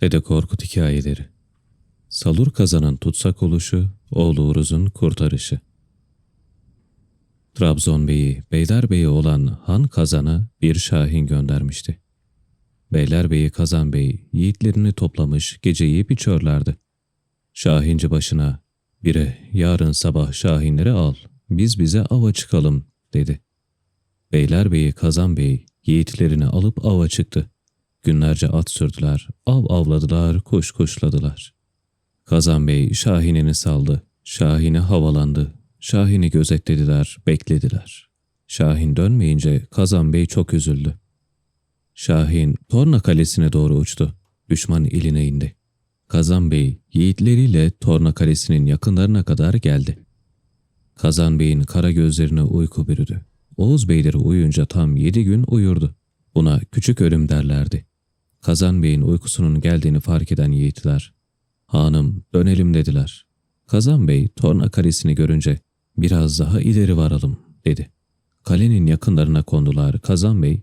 Dede Korkut hikayeleri. Salur kazanın tutsak oluşu, oğlu Uruz'un kurtarışı. Trabzon Bey'i, Beylerbeyi olan Han Kazan'a bir şahin göndermişti. Beylerbeyi Kazan Bey yiğitlerini toplamış geceyi biçiyorlardı. Şahinci başına, bire yarın sabah şahinleri al, biz bize ava çıkalım dedi. Beylerbeyi Kazan Bey yiğitlerini alıp ava çıktı. Günlerce at sürdüler, av avladılar, kuş kuşladılar. Kazan Bey Şahin'ini saldı. Şahin'i havalandı. Şahin'i gözetlediler, beklediler. Şahin dönmeyince Kazan Bey çok üzüldü. Şahin Torna Kalesi'ne doğru uçtu. Düşman iline indi. Kazan Bey yiğitleriyle Torna Kalesi'nin yakınlarına kadar geldi. Kazan Bey'in kara gözlerine uyku bürüdü. Oğuz Beyleri uyuyunca tam yedi gün uyurdu. Buna küçük ölüm derlerdi. Kazan Bey'in uykusunun geldiğini fark eden yiğitler, ''Hanım dönelim'' dediler. Kazan Bey Torna Kalesi'ni görünce ''Biraz daha ileri varalım'' dedi. Kalenin yakınlarına kondular. Kazan Bey,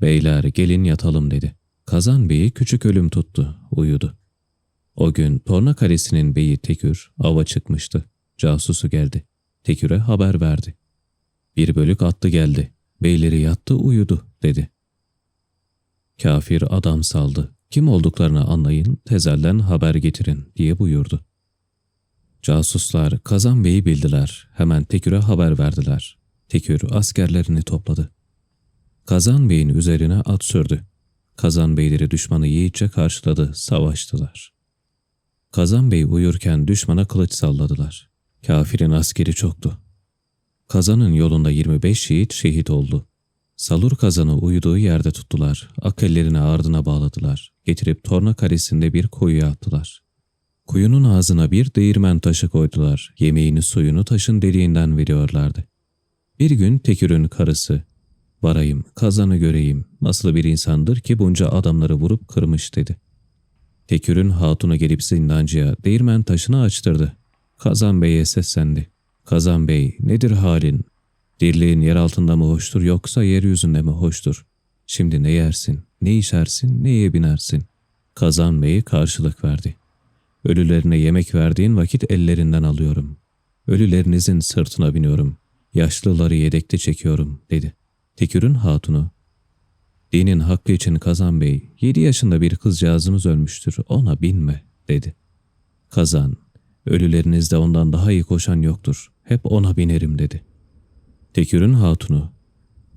''Beyler gelin yatalım'' dedi. Kazan Bey'i küçük ölüm tuttu, uyudu. O gün Torna Kalesi'nin beyi Tekür ava çıkmıştı. Casusu geldi. Tekür'e haber verdi. Bir bölük attı geldi. Beyleri yattı uyudu dedi. Kafir adam saldı. Kim olduklarını anlayın, tezelden haber getirin diye buyurdu. Casuslar Kazan Bey'i bildiler. Hemen Tekür'e haber verdiler. Tekür askerlerini topladı. Kazan Bey'in üzerine at sürdü. Kazan Beyleri düşmanı yiğitçe karşıladı, savaştılar. Kazan Bey uyurken düşmana kılıç salladılar. Kafirin askeri çoktu. Kazanın yolunda 25 yiğit şehit oldu. Salur kazanı uyuduğu yerde tuttular. Akellerini ardına bağladılar. Getirip torna karesinde bir kuyuya attılar. Kuyunun ağzına bir değirmen taşı koydular. Yemeğini suyunu taşın deliğinden veriyorlardı. Bir gün Tekür'ün karısı, varayım, kazanı göreyim, nasıl bir insandır ki bunca adamları vurup kırmış dedi. Tekür'ün hatunu gelip zindancıya değirmen taşını açtırdı. Kazan Bey'e seslendi. Kazan Bey nedir halin? Dirliğin yer altında mı hoştur yoksa yeryüzünde mi hoştur? Şimdi ne yersin, ne içersin, neye binersin? Kazan Bey karşılık verdi. Ölülerine yemek verdiğin vakit ellerinden alıyorum. Ölülerinizin sırtına biniyorum. Yaşlıları yedekte çekiyorum dedi. Tekür'ün hatunu. Dinin hakkı için Kazan Bey, yedi yaşında bir kızcağızımız ölmüştür, ona binme dedi. Kazan, ölülerinizde ondan daha iyi koşan yoktur, hep ona binerim dedi.'' Tekür'ün hatunu.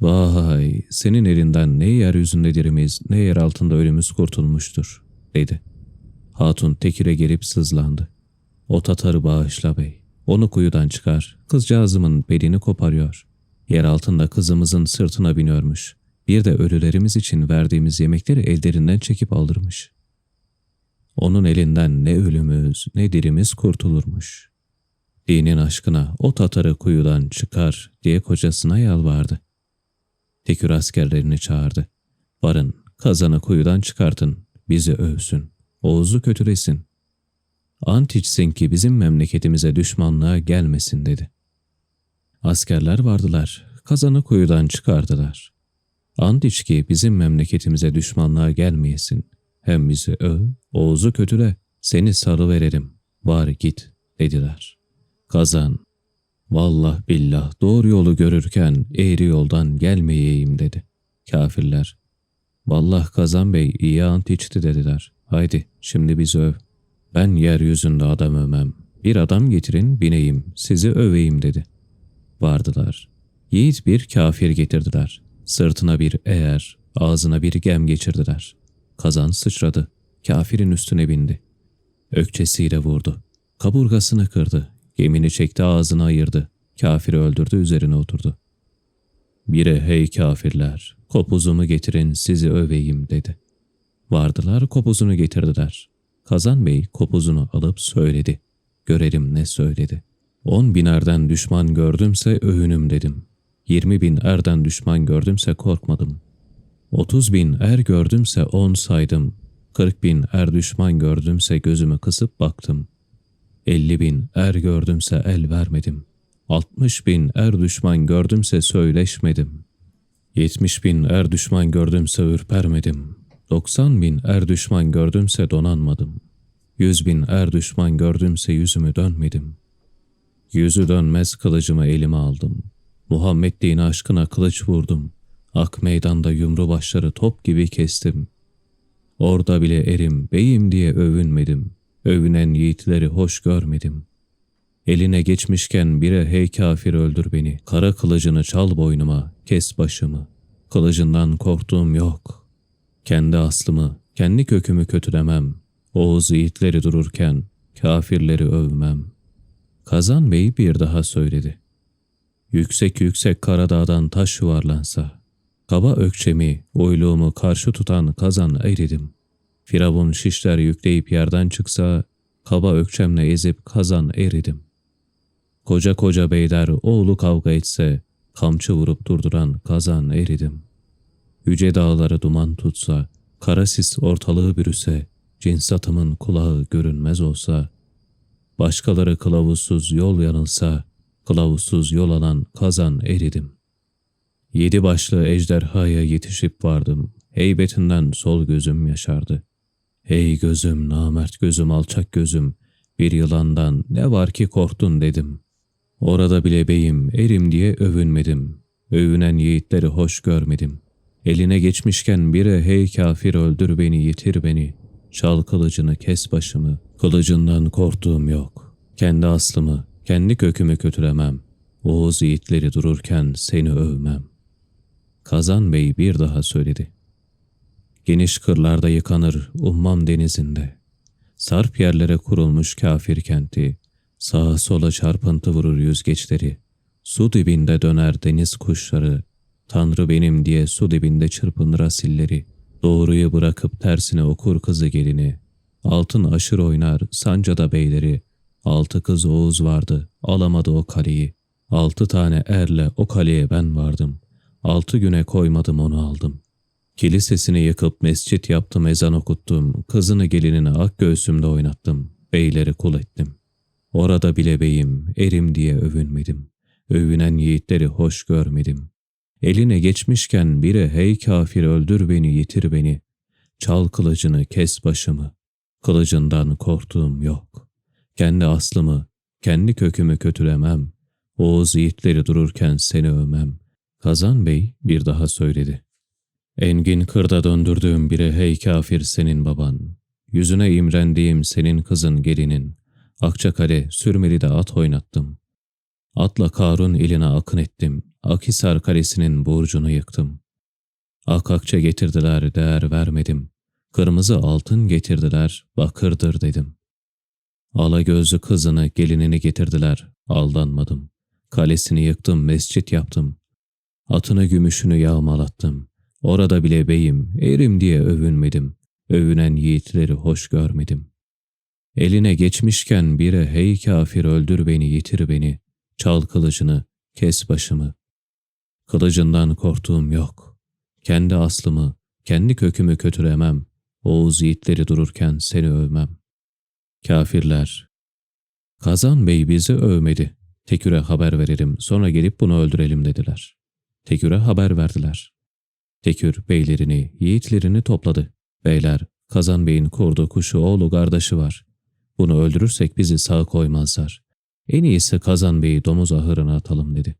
Vay senin elinden ne yeryüzünde dirimiz ne yer altında ölümüz kurtulmuştur dedi. Hatun Tekir'e gelip sızlandı. O Tatar'ı bağışla bey. Onu kuyudan çıkar. Kızcağızımın belini koparıyor. Yer altında kızımızın sırtına biniyormuş. Bir de ölülerimiz için verdiğimiz yemekleri ellerinden çekip aldırmış. Onun elinden ne ölümüz ne dirimiz kurtulurmuş. Dinin aşkına o Tatar'ı kuyudan çıkar diye kocasına yalvardı. Tekür askerlerini çağırdı. Varın, kazanı kuyudan çıkartın, bizi övsün, Oğuz'u kötülesin. Ant içsin ki bizim memleketimize düşmanlığa gelmesin dedi. Askerler vardılar, kazanı kuyudan çıkardılar. Ant iç ki bizim memleketimize düşmanlığa gelmeyesin. Hem bizi öv, Oğuz'u kötüle, seni sarı verelim, var git dediler.'' Kazan, vallah billah doğru yolu görürken eğri yoldan gelmeyeyim dedi. Kafirler, vallah Kazan Bey iyi ant içti dediler. Haydi şimdi bizi öv. Ben yeryüzünde adam övmem. Bir adam getirin bineyim, sizi öveyim dedi. Vardılar. Yiğit bir kafir getirdiler. Sırtına bir eğer, ağzına bir gem geçirdiler. Kazan sıçradı. Kafirin üstüne bindi. Ökçesiyle vurdu. Kaburgasını kırdı. Gemini çekti ağzını ayırdı. Kafiri öldürdü üzerine oturdu. Bire hey kafirler, kopuzumu getirin sizi öveyim dedi. Vardılar kopuzunu getirdiler. Kazan Bey kopuzunu alıp söyledi. Görelim ne söyledi. On bin erden düşman gördümse övünüm dedim. Yirmi bin erden düşman gördümse korkmadım. Otuz bin er gördümse on saydım. Kırk bin er düşman gördümse gözümü kısıp baktım. Elli bin er gördümse el vermedim. Altmış bin er düşman gördümse söyleşmedim. Yetmiş bin er düşman gördümse ürpermedim. Doksan bin er düşman gördümse donanmadım. Yüz bin er düşman gördümse yüzümü dönmedim. Yüzü dönmez kılıcımı elime aldım. Muhammed dini aşkına kılıç vurdum. Ak meydanda yumru başları top gibi kestim. Orada bile erim, beyim diye övünmedim. Övünen yiğitleri hoş görmedim. Eline geçmişken bire hey kafir öldür beni. Kara kılıcını çal boynuma, kes başımı. Kılıcından korktuğum yok. Kendi aslımı, kendi kökümü kötülemem. Oğuz yiğitleri dururken kafirleri övmem. Kazan Bey bir daha söyledi. Yüksek yüksek Karadağ'dan taş yuvarlansa, kaba ökçemi, uyluğumu karşı tutan kazan eridim. Firavun şişler yükleyip yerden çıksa, kaba ökçemle ezip kazan eridim. Koca koca beyler oğlu kavga etse, kamçı vurup durduran kazan eridim. Yüce dağları duman tutsa, kara sis ortalığı bürüse, cins atımın kulağı görünmez olsa, başkaları kılavuzsuz yol yanılsa, kılavuzsuz yol alan kazan eridim. Yedi başlı ejderhaya yetişip vardım, heybetinden sol gözüm yaşardı. Hey gözüm, namert gözüm, alçak gözüm, bir yılandan ne var ki korktun dedim. Orada bile beyim, erim diye övünmedim. Övünen yiğitleri hoş görmedim. Eline geçmişken bire hey kafir öldür beni, yitir beni. Çal kılıcını, kes başımı. Kılıcından korktuğum yok. Kendi aslımı, kendi kökümü kötülemem. Oğuz yiğitleri dururken seni övmem. Kazan Bey bir daha söyledi. Geniş kırlarda yıkanır ummam denizinde. Sarp yerlere kurulmuş kafir kenti. Sağa sola çarpıntı vurur yüzgeçleri. Su dibinde döner deniz kuşları. Tanrı benim diye su dibinde çırpınır asilleri. Doğruyu bırakıp tersine okur kızı gelini. Altın aşır oynar sancada beyleri. Altı kız Oğuz vardı alamadı o kaleyi. Altı tane erle o kaleye ben vardım. Altı güne koymadım onu aldım. Kilisesini yıkıp mescit yaptım ezan okuttum. Kızını gelinini ak göğsümde oynattım. Beyleri kul ettim. Orada bile beyim, erim diye övünmedim. Övünen yiğitleri hoş görmedim. Eline geçmişken biri hey kafir öldür beni yitir beni. Çal kılıcını kes başımı. Kılıcından korktuğum yok. Kendi aslımı, kendi kökümü kötülemem. Oğuz yiğitleri dururken seni övmem. Kazan Bey bir daha söyledi. Engin kırda döndürdüğüm biri hey kafir senin baban. Yüzüne imrendiğim senin kızın gelinin. Akçakale sürmeli at oynattım. Atla Karun iline akın ettim. Akhisar kalesinin burcunu yıktım. Ak akçe getirdiler değer vermedim. Kırmızı altın getirdiler bakırdır dedim. Ala gözlü kızını gelinini getirdiler aldanmadım. Kalesini yıktım mescit yaptım. Atını gümüşünü yağmalattım. Orada bile beyim, erim diye övünmedim. Övünen yiğitleri hoş görmedim. Eline geçmişken bire hey kafir öldür beni yitir beni. Çal kılıcını, kes başımı. Kılıcından korktuğum yok. Kendi aslımı, kendi kökümü kötülemem. Oğuz yiğitleri dururken seni övmem. Kafirler. Kazan Bey bizi övmedi. Tekür'e haber verelim, sonra gelip bunu öldürelim dediler. Tekür'e haber verdiler. Tekür beylerini, yiğitlerini topladı. Beyler, Kazan Bey'in kurdu kuşu oğlu kardeşi var. Bunu öldürürsek bizi sağ koymazlar. En iyisi Kazan Bey'i domuz ahırına atalım dedi.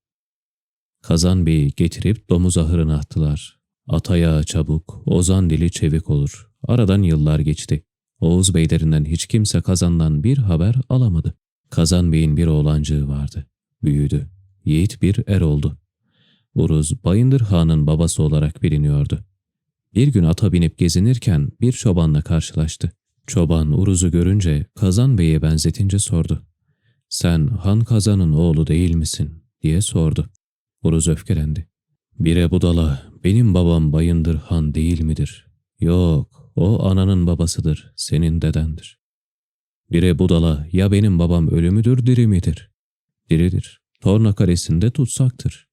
Kazan Bey'i getirip domuz ahırına attılar. Ataya çabuk, ozan dili çevik olur. Aradan yıllar geçti. Oğuz beylerinden hiç kimse Kazan'dan bir haber alamadı. Kazan Bey'in bir oğlancığı vardı. Büyüdü. Yiğit bir er oldu. Uruz, Bayındır Han'ın babası olarak biliniyordu. Bir gün ata binip gezinirken bir çobanla karşılaştı. Çoban Uruz'u görünce Kazan Bey'e benzetince sordu. Sen Han Kazan'ın oğlu değil misin? diye sordu. Uruz öfkelendi. Bire budala, benim babam Bayındır Han değil midir? Yok, o ananın babasıdır, senin dedendir. Bire budala, ya benim babam ölü müdür, diri midir? Diridir, Torna Kalesi'nde tutsaktır.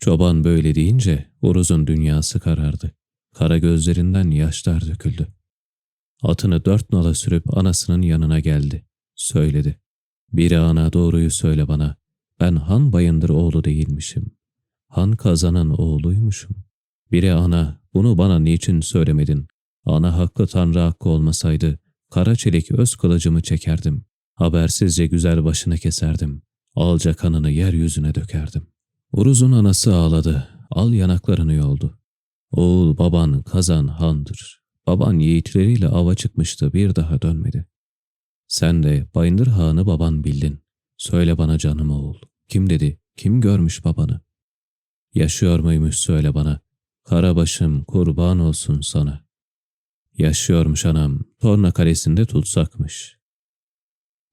Çoban böyle deyince Uruz'un dünyası karardı. Kara gözlerinden yaşlar döküldü. Atını dört nala sürüp anasının yanına geldi. Söyledi. Biri ana doğruyu söyle bana. Ben Han Bayındır oğlu değilmişim. Han Kazan'ın oğluymuşum. Biri ana, bunu bana niçin söylemedin? Ana hakkı Tanrı hakkı olmasaydı, kara çelik öz kılıcımı çekerdim. Habersizce güzel başını keserdim. Alca kanını yeryüzüne dökerdim. Uruz'un anası ağladı. Al yanaklarını yoldu. Oğul baban kazan handır. Baban yiğitleriyle ava çıkmıştı bir daha dönmedi. Sen de Bayındır Han'ı baban bildin. Söyle bana canım oğul. Kim dedi? Kim görmüş babanı? Yaşıyor muymuş söyle bana. Karabaşım kurban olsun sana. Yaşıyormuş anam. Torna kalesinde tutsakmış.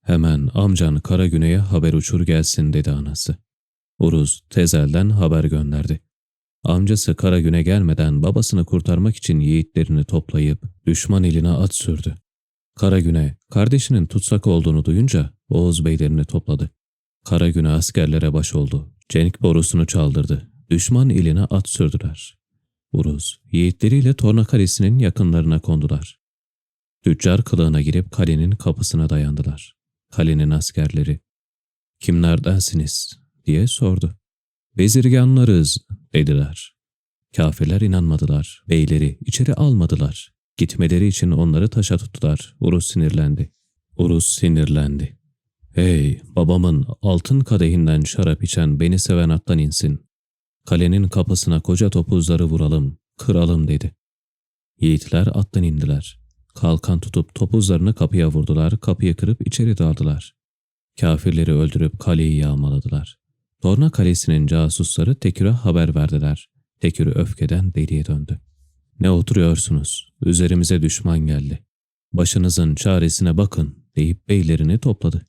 Hemen amcan Kara Güney'e haber uçur gelsin dedi anası. Uruz tezelden haber gönderdi. Amcası Kara Güne gelmeden babasını kurtarmak için yiğitlerini toplayıp düşman eline at sürdü. Kara Güne kardeşinin tutsak olduğunu duyunca Oğuz beylerini topladı. Kara Güne askerlere baş oldu. Cenk borusunu çaldırdı. Düşman iline at sürdüler. Uruz yiğitleriyle Torna Kalesi'nin yakınlarına kondular. Tüccar kılığına girip kalenin kapısına dayandılar. Kalenin askerleri ''Kimlerdensiniz?'' Diye sordu. ''Bezirganlarız'' dediler. Kafirler inanmadılar. Beyleri içeri almadılar. Gitmeleri için onları taşa tuttular. Uruz sinirlendi. Uruz sinirlendi. ''Hey, babamın altın kadehinden şarap içen beni seven attan insin. Kalenin kapısına koca topuzları vuralım, kıralım.'' dedi. Yiğitler attan indiler. Kalkan tutup topuzlarını kapıya vurdular, kapıyı kırıp içeri daldılar. Kafirleri öldürüp kaleyi yağmaladılar. Torna Kalesi'nin casusları Tekür'e haber verdiler. Tekür öfkeden deliye döndü. Ne oturuyorsunuz? Üzerimize düşman geldi. Başınızın çaresine bakın deyip beylerini topladı.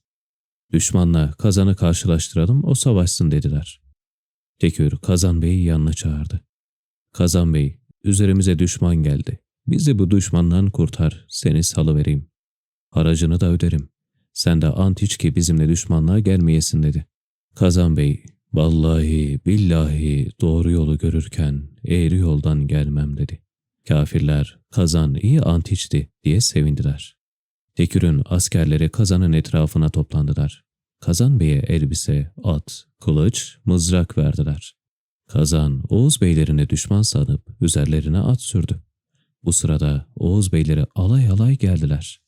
Düşmanla Kazan'ı karşılaştıralım o savaşsın dediler. Tekür Kazan Bey'i yanına çağırdı. Kazan Bey, üzerimize düşman geldi. Bizi bu düşmandan kurtar, seni salıvereyim. Haracını da öderim. Sen de ant iç ki bizimle düşmanlığa gelmeyesin dedi. Kazan Bey, vallahi billahi doğru yolu görürken eğri yoldan gelmem dedi. Kafirler, kazan iyi ant diye sevindiler. Tekür'ün askerleri kazanın etrafına toplandılar. Kazan Bey'e elbise, at, kılıç, mızrak verdiler. Kazan, Oğuz beylerine düşman sanıp üzerlerine at sürdü. Bu sırada Oğuz beyleri alay alay geldiler.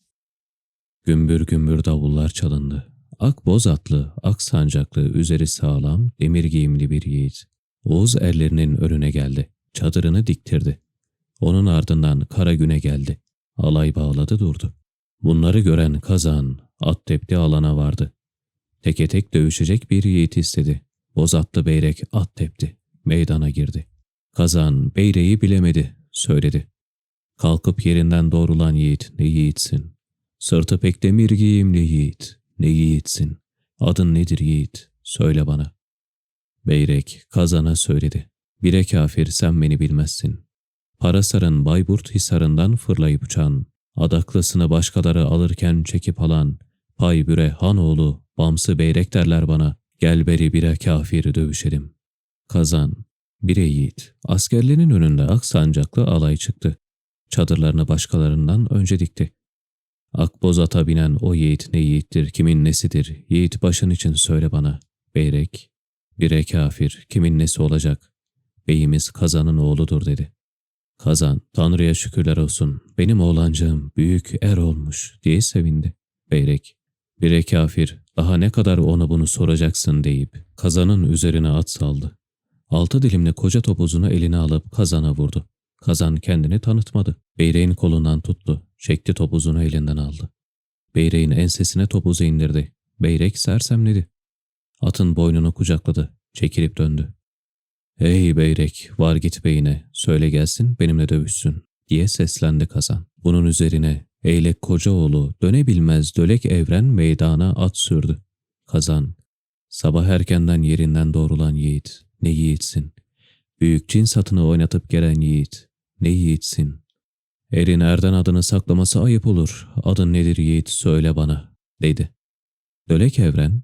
Gümbür gümbür davullar çalındı. Ak boz atlı, ak sancaklı, üzeri sağlam, demir giyimli bir yiğit. Oğuz erlerinin önüne geldi. Çadırını diktirdi. Onun ardından kara güne geldi. Alay bağladı durdu. Bunları gören kazan, at tepti alana vardı. Teke tek dövüşecek bir yiğit istedi. Boz atlı beyrek at tepti. Meydana girdi. Kazan beyreği bilemedi, söyledi. Kalkıp yerinden doğrulan yiğit ne yiğitsin. Sırtı pek demir giyimli yiğit. Ne yiğitsin. Adın nedir yiğit? Söyle bana. Beyrek kazana söyledi. Bire kafir sen beni bilmezsin. Parasar'ın Bayburt Hisarı'ndan fırlayıp uçan, adaklısını başkaları alırken çekip alan, pay büre hanoğlu, bamsı beyrek derler bana, gel beri bire kafir dövüşelim. Kazan, bire yiğit, askerlerin önünde ak sancaklı alay çıktı. Çadırlarını başkalarından önce dikti. Akboz ata binen o yiğit ne yiğittir, kimin nesidir, yiğit başın için söyle bana. Beyrek, bire kafir, kimin nesi olacak? Beyimiz Kazan'ın oğludur dedi. Kazan, Tanrı'ya şükürler olsun, benim oğlancığım büyük er olmuş diye sevindi. Beyrek, bire kafir, daha ne kadar ona bunu soracaksın deyip Kazan'ın üzerine at saldı. Altı dilimli koca topuzunu eline alıp Kazan'a vurdu. Kazan kendini tanıtmadı. Beyreğin kolundan tuttu. Çekti topuzunu elinden aldı. Beyreğin ensesine topuzu indirdi. Beyrek sersemledi. Atın boynunu kucakladı. Çekilip döndü. Ey beyrek var git beyine söyle gelsin benimle dövüşsün diye seslendi kazan. Bunun üzerine Eylek Kocaoğlu dönebilmez dölek evren meydana at sürdü. Kazan sabah erkenden yerinden doğrulan yiğit ne yiğitsin. Büyük cin satını oynatıp gelen yiğit ne yiğitsin. Erin erden adını saklaması ayıp olur. Adın nedir yiğit söyle bana, dedi. Dölek evren,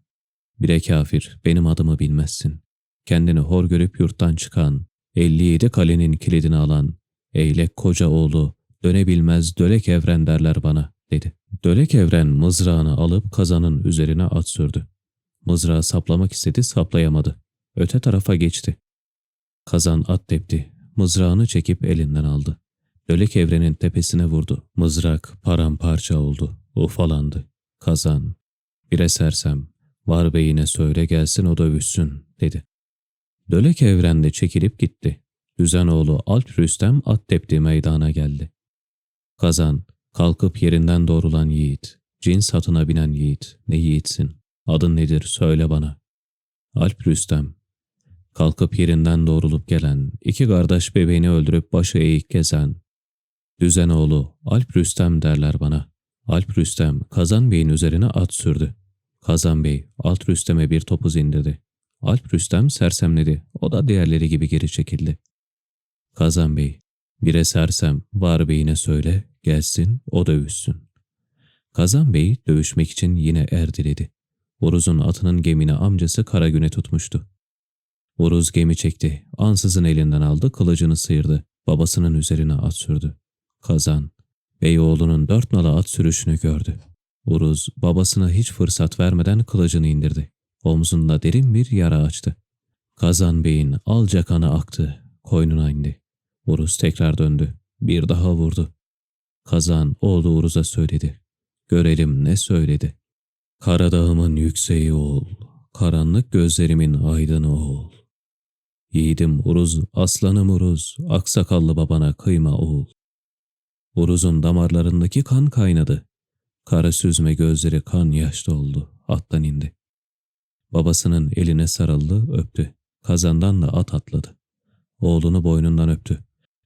bire kafir benim adımı bilmezsin. Kendini hor görüp yurttan çıkan, 57 kalenin kilidini alan, eylek koca oğlu, dönebilmez dölek evren derler bana, dedi. Dölek evren mızrağını alıp kazanın üzerine at sürdü. Mızrağı saplamak istedi, saplayamadı. Öte tarafa geçti. Kazan at tepti. mızrağını çekip elinden aldı. Dölek evrenin tepesine vurdu. Mızrak paramparça oldu. Ufalandı. Kazan. Bir esersem var beyine söyle gelsin o dövüşsün dedi. Dölek evrende çekilip gitti. Düzenoğlu Alp Rüstem at tepti meydana geldi. Kazan, kalkıp yerinden doğrulan yiğit, cins atına binen yiğit, ne yiğitsin, adın nedir söyle bana. Alp Rüstem, kalkıp yerinden doğrulup gelen, iki kardeş bebeğini öldürüp başı eğik gezen, Düzenoğlu Alp Rüstem derler bana. Alp Rüstem Kazan Bey'in üzerine at sürdü. Kazan Bey Alp Rüstem'e bir topuz indirdi. Alp Rüstem sersemledi. O da diğerleri gibi geri çekildi. Kazan Bey, bire sersem var beyine söyle, gelsin o dövüşsün. Kazan Bey dövüşmek için yine er diledi. Uruz'un atının gemini amcası Karagün'e tutmuştu. Uruz gemi çekti, ansızın elinden aldı, kılıcını sıyırdı, babasının üzerine at sürdü. Kazan, Beyoğlu'nun dört nala at sürüşünü gördü. Uruz babasına hiç fırsat vermeden kılıcını indirdi. Omzunda derin bir yara açtı. Kazan Bey'in alca kanı aktı, koynuna indi. Uruz tekrar döndü. Bir daha vurdu. Kazan oğlu Uruz'a söyledi. Görelim ne söyledi. Karadağımın yükseği ol, karanlık gözlerimin aydını ol. Yiğidim Uruz, aslanım Uruz, aksakallı babana kıyma oğul. Uruz'un damarlarındaki kan kaynadı. Kara süzme gözleri kan yaş doldu, attan indi. Babasının eline sarıldı, öptü. Kazandan da at atladı. Oğlunu boynundan öptü.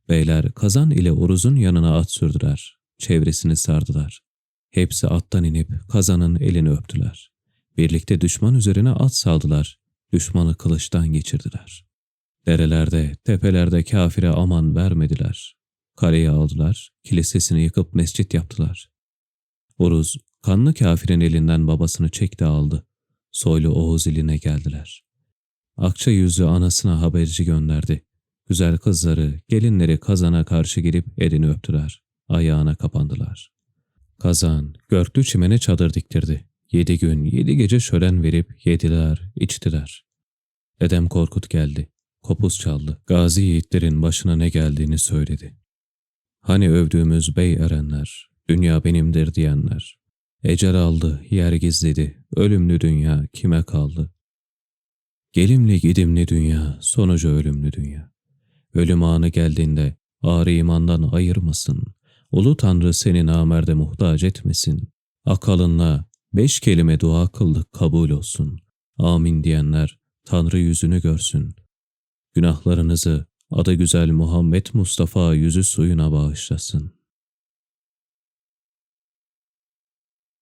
Beyler kazan ile Uruz'un yanına at sürdüler. Çevresini sardılar. Hepsi attan inip kazanın elini öptüler. Birlikte düşman üzerine at saldılar. Düşmanı kılıçtan geçirdiler. Derelerde, tepelerde kafire aman vermediler. Kaleyi aldılar, kilisesini yıkıp mescit yaptılar. Uruz, kanlı kafirin elinden babasını çekti aldı. Soylu Oğuz iline geldiler. Akça yüzlü anasına haberci gönderdi. Güzel kızları, gelinleri kazana karşı girip elini öptüler. Ayağına kapandılar. Kazan, görklü çimene çadır diktirdi. Yedi gün, yedi gece şölen verip yediler, içtiler. Dedem Korkut geldi. Kopuz çaldı. Gazi yiğitlerin başına ne geldiğini söyledi. Hani övdüğümüz bey erenler, dünya benimdir diyenler. Ecel aldı, yer gizledi, ölümlü dünya kime kaldı? Gelimli gidimli dünya, sonucu ölümlü dünya. Ölüm anı geldiğinde ağrı imandan ayırmasın. Ulu Tanrı seni namerde muhtaç etmesin. Akalınla beş kelime dua kıldık kabul olsun. Amin diyenler Tanrı yüzünü görsün. Günahlarınızı adı güzel Muhammed Mustafa yüzü suyuna bağışlasın.